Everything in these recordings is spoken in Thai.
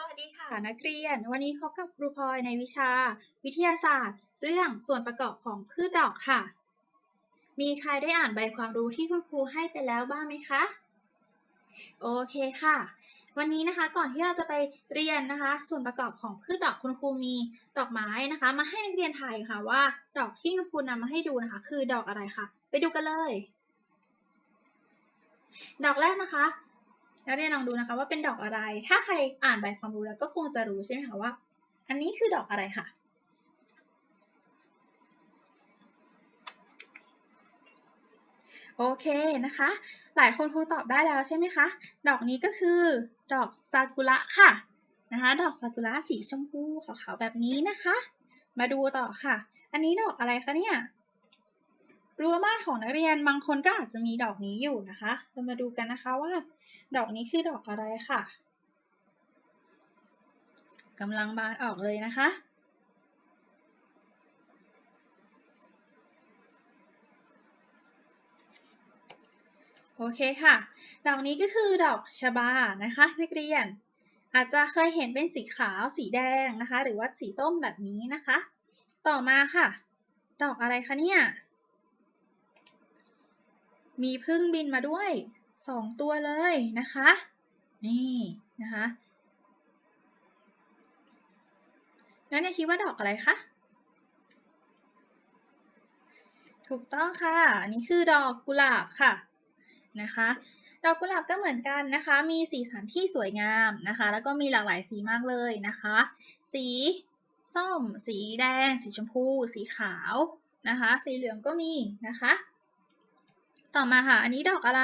สวัสดีค่ะนักเรียน วันนี้พบกับครูพลอยในวิชา วิทยาศาสตร์ เรื่องส่วนประกอบของพืชดอกค่ะ มีใครได้อ่านใบความรู้ที่คุณครูให้ไปแล้วบ้างไหมคะ โอเคค่ะ วันนี้นะคะก่อนที่เราจะไปเรียนนะคะ ส่วนประกอบของพืชดอกคุณครูมีดอกไม้นะคะ มาให้นักเรียนทายค่ะว่า ดอกที่คุณครูนำมาให้ดูนะคะ คือดอกอะไรคะไปดูกันเลย ดอกแรกนะคะ นักเรียนลองดูนะคะว่าเป็นดอกอะไร ถ้าใครอ่านใบความรู้แล้วก็คงจะรู้ใช่ไหมคะว่า อันนี้คือดอกอะไรค่ะ โอเคนะคะ หลายคนคงตอบได้แล้วใช่ไหมคะ ดอกนี้ก็คือดอกซากุระค่ะนะคะดอกซากุระสีชมพูขาวๆแบบนี้นะคะ มาดูต่อค่ะ อันนี้ดอกอะไรคะเนี่ยรั้วบ้านของนักเรียนบางคนก็อาจจะมีดอกนี้อยู่นะคะ เรามาดูกันนะคะว่า ดอกนี้คือดอกอะไรค่ะกำลังบานออกเลยนะคะ โอเคค่ะ ดอกนี้ก็คือดอกชบานะคะนักเรียน อาจจะเคยเห็นเป็นสีขาวสีแดงนะคะ หรือว่าสีส้มแบบนี้นะคะ ต่อมาค่ะ ดอกอะไรคะเนี่ย มีพึ่งบินมาด้วย สองตัวเลยนะคะ นี่นะคะแล้วเนี่ยคิดว่าดอกอะไรคะ ถูกต้องค่ะ อันนี้คือดอกกุหลาบค่ะนะคะ ดอกกุหลาบก็เหมือนกันนะคะ มีสีสันที่สวยงามนะคะ แล้วก็มีหลากหลายสีมากเลยนะคะ สีส้ม สีแดง สีชมพู สีขาวนะคะ สีเหลืองก็มีนะคะ ต่อมาค่ะ อันนี้ดอกอะไร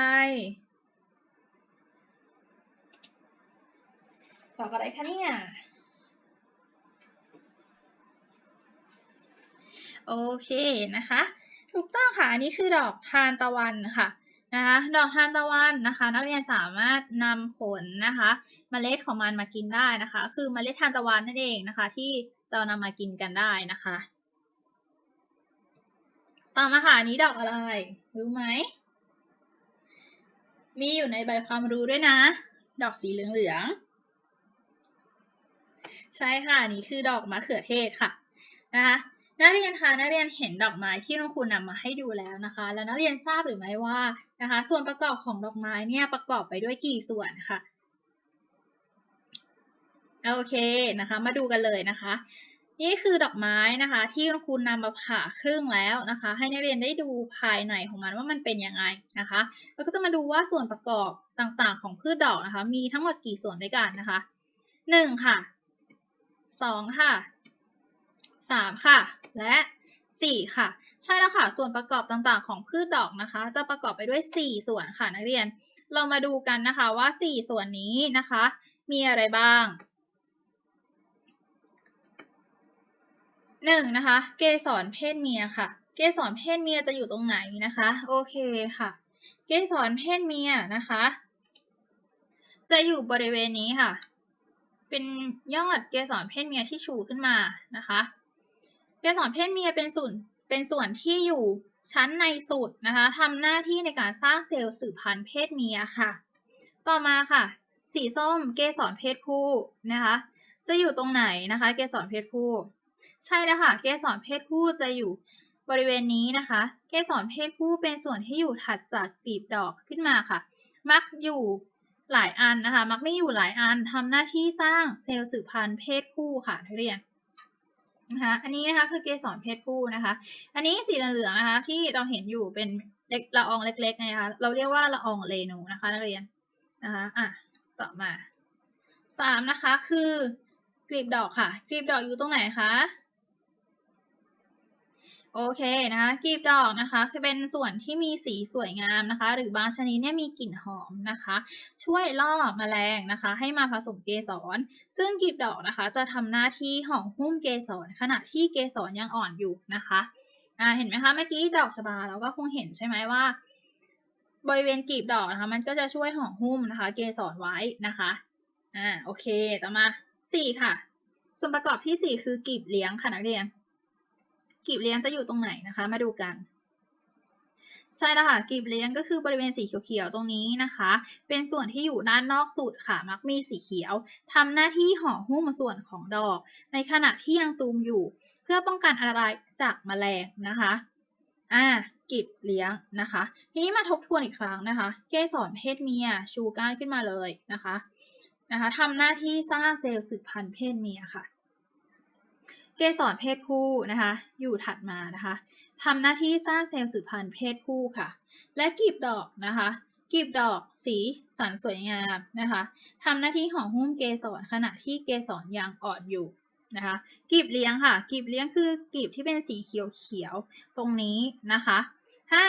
ดอกอะไรคะเนี่ย โอเคนะคะ ถูกต้องค่ะ อันนี้คือดอกทานตะวันค่ะนะคะดอกทานตะวันนะคะ นักเรียนสามารถนำผลนะคะเมล็ดของมันมากินได้นะคะ คือเมล็ดทานตะวันนั่นเองนะคะ ที่เรานำมากินกันได้นะคะ ต่อมาค่ะอันนี้ดอกอะไร รู้ไหม มีอยู่ในใบความรู้ด้วยนะ ดอกสีเหลืองๆ ใช่ค่ะนี่คือดอกมะเขือเทศค่ะนะคะนักเรียนคะนักเรียนเห็นดอกไม้ที่คุณครูนำมาให้ดูแล้วนะคะ แล้วนักเรียนทราบหรือไม่ว่านะคะ ส่วนประกอบของดอกไม้เนี่ยประกอบไปด้วยกี่ส่วนค่ะโอเคนะคะ มาดูกันเลยนะคะ นี่คือดอกไม้นะคะ ที่คุณครูนำมาผ่าครึ่งแล้วนะคะ ให้นักเรียนได้ดูภายในของมันว่ามันเป็นยังไงนะคะ แล้วก็จะมาดูว่าส่วนประกอบต่างๆ ของพืชดอกนะคะ มีทั้งหมดกี่ส่วนด้วยกันนะคะหนึ่งค่ะ สองค่ะสามค่ะ และสี่ค่ะ ใช่แล้วค่ะ ส่วนประกอบต่างๆ ของพืชดอกนะคะ จะประกอบไปด้วยสี่ส่วนค่ะนักเรียน เรามาดูกันนะคะว่าสี่ส่วนนี้นะคะ มีอะไรบ้างหนึ่งนะคะ เกสรเพศเมียค่ะ เกสรเพศเมียจะอยู่ตรงไหนนะคะ โอเคค่ะ เกสรเพศเมียนะคะ จะอยู่บริเวณนี้ค่ะ เป็นยอดเกสรเพศเมียที่ชูขึ้นมานะคะ เกสรเพศเมียเป็นส่วนเป็นส่วนที่อยู่ชั้นในสุดนะคะทำหน้าที่ในการสร้างเซลล์สืบพันธุ์เพศเมียค่ะ ต่อมาค่ะ สีส้มเกสรเพศผู้นะคะ จะอยู่ตรงไหนนะคะ เกสรเพศผู้ ใช่แล้วค่ะเกสรเพศผู้จะอยู่บริเวณนี้นะคะ เกสรเพศผู้เป็นส่วนที่อยู่ถัดจากกลีบดอกขึ้นมาค่ะ มักอยู่ หลายอันนะคะ มักไม่อยู่หลายอันทำหน้าที่สร้างเซลล์สืบพันธุ์เพศผู้ค่ะนักเรียนนะคะอันนี้นะคะคือเกสรเพศผู้นะคะ อันนี้สีเหลืองนะคะ ที่เราเห็นอยู่เป็นเล็กละอองเล็กๆนะคะเราเรียกว่าละอองเรนูนะคะนักเรียนนะคะอะต่อมาสามนะคะคือกลีบดอกค่ะกลีบดอกอยู่ตรงไหนคะ โอเคนะคะกลีบดอกนะคะคือเป็นส่วนที่มีสีสวยงามนะคะ หรือบางชนิดเนี่ยมีกลิ่นหอมนะคะ ช่วยล่อแมลงนะคะ ให้มาผสมเกสร ซึ่งกลีบดอกนะคะ จะทำหน้าที่ห่อหุ้มเกสรขณะที่เกสรยังอ่อนอยู่นะคะอ่าเห็นไหมคะเมื่อกี้ดอกชบาเราก็คงเห็นใช่ไหมว่า บริเวณกลีบดอกนะคะ มันก็จะช่วยห่อหุ้มนะคะ เกสรไว้นะคะอ่าโอเคต่อมาสี่ค่ะ ส่วนประกอบที่สี่คือกลีบเลี้ยงค่ะนักเรียน กีบเลี้ยงจะอยู่ตรงไหนนะคะ มาดูกันใช่แล้วค่ะกลีบเลี้ยงก็คือบริเวณสีเขียวๆตรงนี้นะคะ เป็นส่วนที่อยู่ด้านนอกสุดค่ะ มักมีสีเขียวทำหน้าที่ห่อหุ้มส่วนของดอก ในขณะที่ยังตูมอยู่ เพื่อป้องกันอันตรายจากแมลงนะคะอ่ากลีบเลี้ยงนะคะ ทีนี้มาทบทวนอีกครั้งนะคะ เกสรเพศเมียชูก้านขึ้นมาเลยนะคะนะคะทำหน้าที่สร้างเซลล์สืบพันธุ์เพศเมียค่ะ เกสรเพศผู้นะคะ อยู่ถัดมานะคะทำหน้าที่สร้างเซลล์สืบพันธุ์เพศผู้ค่ะ และกลีบดอกนะคะกลีบดอกสีสันสวยงามนะคะทำหน้าที่ห่อหุ้มเกสรขณะที่เกสรยังอ่อนอยู่นะคะกลีบเลี้ยงค่ะกลีบเลี้ยงคือกลีบที่เป็นสีเขียวๆตรงนี้นะคะถ้า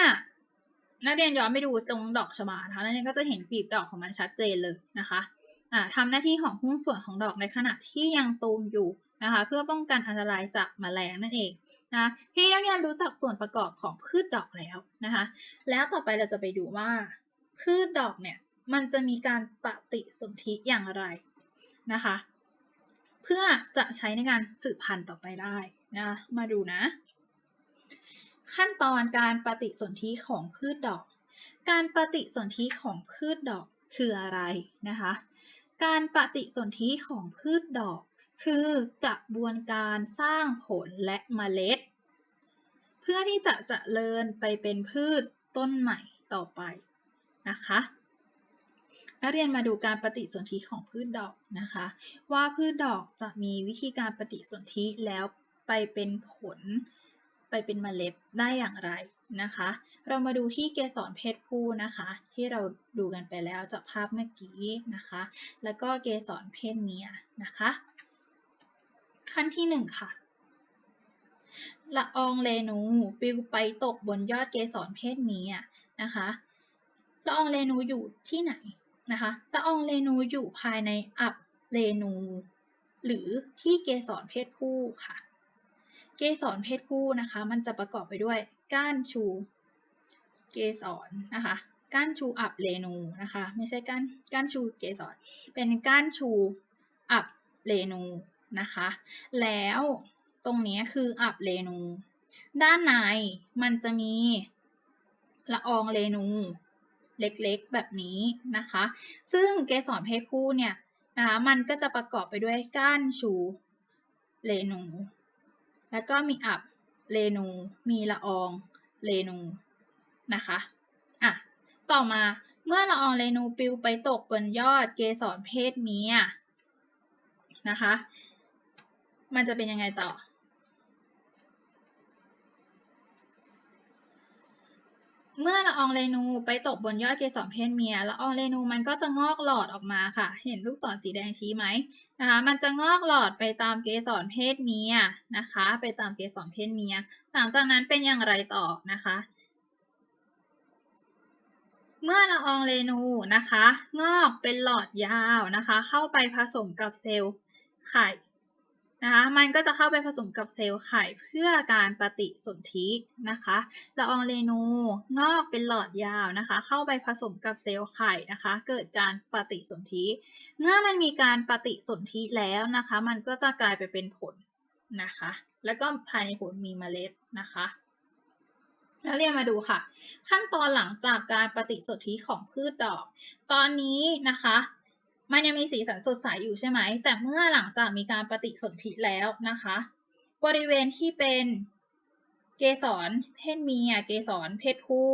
นักเรียนย้อนไปดูตรงดอกชบานะคะนักเรียนก็จะเห็นกลีบดอกของมันชัดเจนเลยนะคะอ่าทำหน้าที่ห่อหุ้มส่วนของดอกในขณะที่ยังตูมอยู่ นะคะเพื่อป้องกันอันตรายจากแมลงนั่นเองนะทีนี้นักเรียนรู้จักส่วนประกอบของพืชดอกแล้วนะคะแล้วต่อไปเราจะไปดูว่า พืชดอกเนี่ยมันจะมีการปฏิสนธิอย่างไรนะคะเพื่อจะใช้ในการสืบพันธุ์ต่อไปได้นะมาดูนะ ขั้นตอนการปฏิสนธิของพืชดอก การปฏิสนธิของพืชดอกคืออะไรนะคะ การปฏิสนธิของพืชดอก คือกระบวนการสร้างผลและเมล็ด เพื่อที่จะเจริญไปเป็นพืชต้นใหม่ต่อไปนะคะนักเรียนมาดูการปฏิสนธิของพืชดอกนะคะ ว่าพืชดอกจะมีวิธีการปฏิสนธิแล้วไปเป็นผล ไปเป็นเมล็ดได้อย่างไรนะคะ เรามาดูที่เกสรเพศผู้นะคะ ที่เราดูกันไปแล้วจากภาพเมื่อกี้นะคะ แล้วก็เกสรเพศเมียนะคะ ขั้นที่หนึ่งค่ะละอองเรนูปลิวไปตกบนยอดเกสรเพศเมียนะคะละอองเรนูอยู่ที่ไหนนะคะละอองเรนูอยู่ภายในอับเรนู หรือที่เกสรเพศผู้ค่ะ เกสรเพศผู้นะคะ มันจะประกอบไปด้วยก้านชูเกสรนะคะก้านชูอับเรนูนะคะ ไม่ใช่ก้านก้านชูเกสรเป็นก้านชูอับเรนู นะคะ แล้วตรงนี้คืออับเรนู ด้านในมันจะมีละอองเรนูเล็กๆ แบบนี้นะคะ ซึ่งเกสรเพศผู้เนี่ยนะคะมันก็จะประกอบไปด้วยก้านชูเรนู แล้วก็มีอับเรนู มีละอองเรนูนะคะอะต่อมาเมื่อละอองเรนูปลิวไปตกบนยอดเกสรเพศเมียนะคะ มันจะเป็นยังไงต่อ เมื่อละอองเรนูไปตกบนยอดเกสรเพศเมียละอองเรนูมันก็จะงอกหลอดออกมาค่ะ เห็นลูกศรสีแดงชี้ไหมนะคะมันจะงอกหลอดไปตามเกสรเพศเมียนะคะ ไปตามเกสรเพศเมีย หลังจากนั้นเป็นอย่างไรต่อนะคะเมื่อละอองเรนูนะคะ งอกเป็นหลอดยาวนะคะ เข้าไปผสมกับเซลล์ไข่ นะคะมันก็จะเข้าไปผสมกับเซลล์ไข่เพื่อการปฏิสนธินะคะละอองเรนูงอกเป็นหลอดยาวนะคะ เข้าไปผสมกับเซลล์ไข่นะคะ เกิดการปฏิสนธิ เมื่อมันมีการปฏิสนธิแล้วนะคะ มันก็จะกลายไปเป็นผลนะคะ แล้วก็ภายในผลมีเมล็ดนะคะแล้วเรียนมาดูค่ะ ขั้นตอนหลังจากการปฏิสนธิของพืชดอก ตอนนี้นะคะ มันยังมีสีสันสดใสอยู่ใช่ไหม แต่เมื่อหลังจากมีการปฏิสนธิแล้วนะคะ บริเวณที่เป็นเกสรเพศเมีย เกสรเพศผู้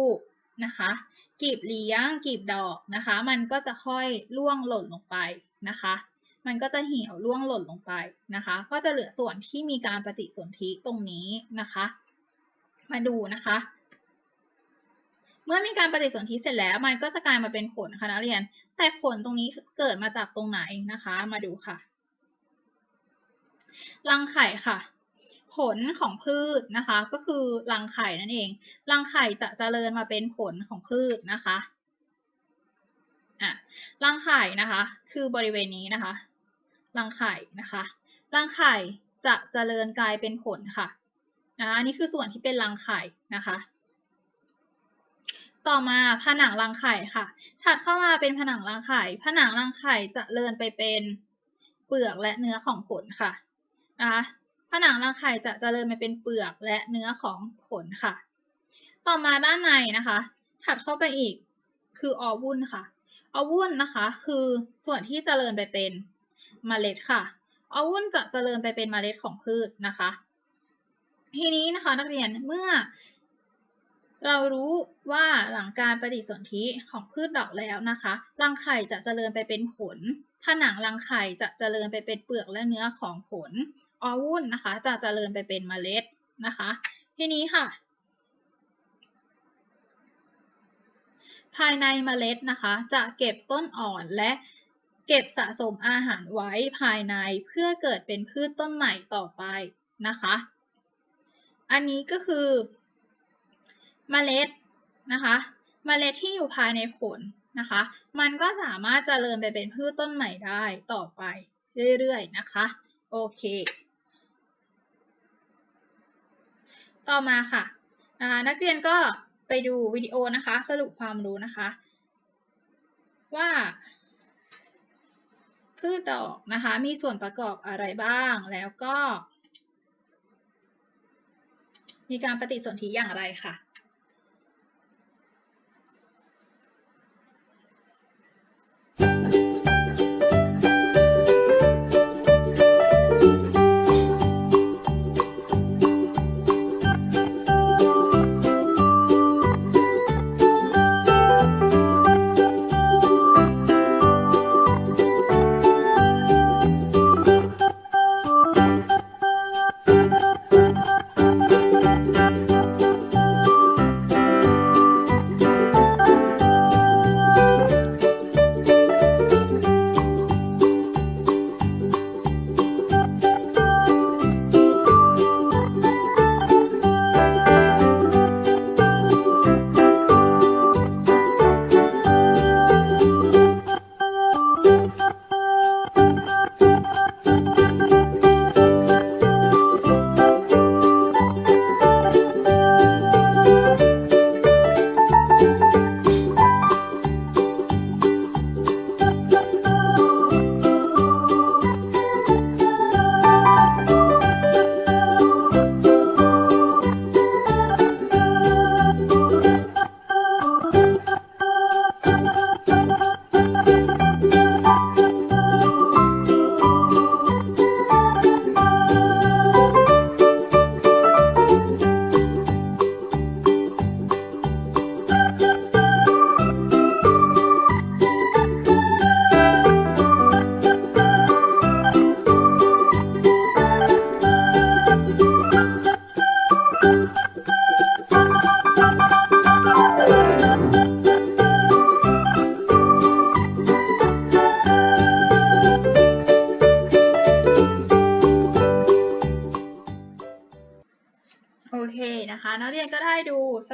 นะคะกีบเลี้ยงกีบดอกนะคะ มันก็จะค่อยล่วงหล่นลงไปนะคะ มันก็จะเหี่ยวล่วงหล่นลงไปนะคะ ก็จะเหลือส่วนที่มีการปฏิสนธิตรงนี้นะคะ มาดูนะคะ เมื่อมีการปฏิสนธิเสร็จแล้ว มันก็จะกลายมาเป็นขนค่ะนักเรียน แต่ขนตรงนี้เกิดมาจากตรงไหนนะคะ มาดูค่ะ รังไข่ค่ะ ผลของพืชนะคะ ก็คือรังไข่นั่นเอง รังไข่จะเจริญมาเป็นผลของพืชนะคะอะรังไข่นะคะ คือบริเวณนี้นะคะ รังไข่นะคะ รังไข่จะเจริญกลายเป็นผลค่ะนะคะนี่คือส่วนที่เป็นรังไข่นะคะ ต่อมาผนังรังไข่ค่ะ ถัดเข้ามาเป็นผนังรังไข่ ผนังรังไข่จะเลื่อนไปเป็นเปลือกและเนื้อของผลค่ะนะคะผนังรังไข่จะเจริญไปเป็นเปลือกและเนื้อของผลค่ะ ต่อมาด้านในนะคะ ถัดเข้าไปอีกคือออวุ้นค่ะออวุ้นนะคะ คือส่วนที่เจริญไปเป็นเมล็ดค่ะออวุ้นจะเจริญไปเป็นเมล็ดของพืชนะคะ ทีนี้นะคะนักเรียนเมื่อ เรารู้ว่าหลังการปฏิสนธิของพืชดอกแล้วนะคะรังไข่จะเจริญไปเป็นผล ผนังรังไข่จะเจริญไปเป็นเปลือกและเนื้อของผล ออวุ้นนะคะ จะเจริญไปเป็นเมล็ดนะคะ ทีนี้ค่ะ ภายในเมล็ดนะคะ จะเก็บต้นอ่อนและเก็บสะสมอาหารไว้ภายในเพื่อเกิดเป็นพืชต้นใหม่ต่อไปนะคะ อันนี้ก็คือ เมล็ดนะคะเมล็ดที่อยู่ภายในผลนะคะ มันก็สามารถเจริญไปเป็นพืชต้นใหม่ได้ต่อไปเรื่อยๆนะคะ โอเค ต่อมาค่ะนะคะนักเรียนก็ไปดูวิดีโอนะคะสรุปความรู้นะคะ ว่าพืชดอกนะคะมีส่วนประกอบอะไรบ้างแล้วก็ มีการปฏิสนธิอย่างไรค่ะ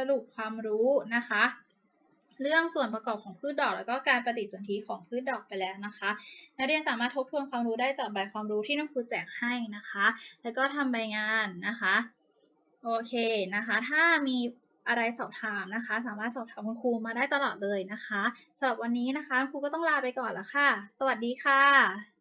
รุปความรู้นะคะ เรื่องส่วนประกอบของพืชดอก แล้วก็การปฏิสนธิของพืชดอกไปแล้วนะคะนักเรียนสามารถทบทวนความรู้ได้จากใบความรู้ที่นักครูแจกให้นะคะ แล้วก็ทำใบงานนะคะโอเคนะคะ ถ้ามีอะไรสอบถามนะคะ สามารถสอบถามคุณครูมาได้ตลอดเลยนะคะสำหรับวันนี้นะคะคุณครูก็ต้องลาไปก่อนล้วค่ะ สวัสดีค่ะ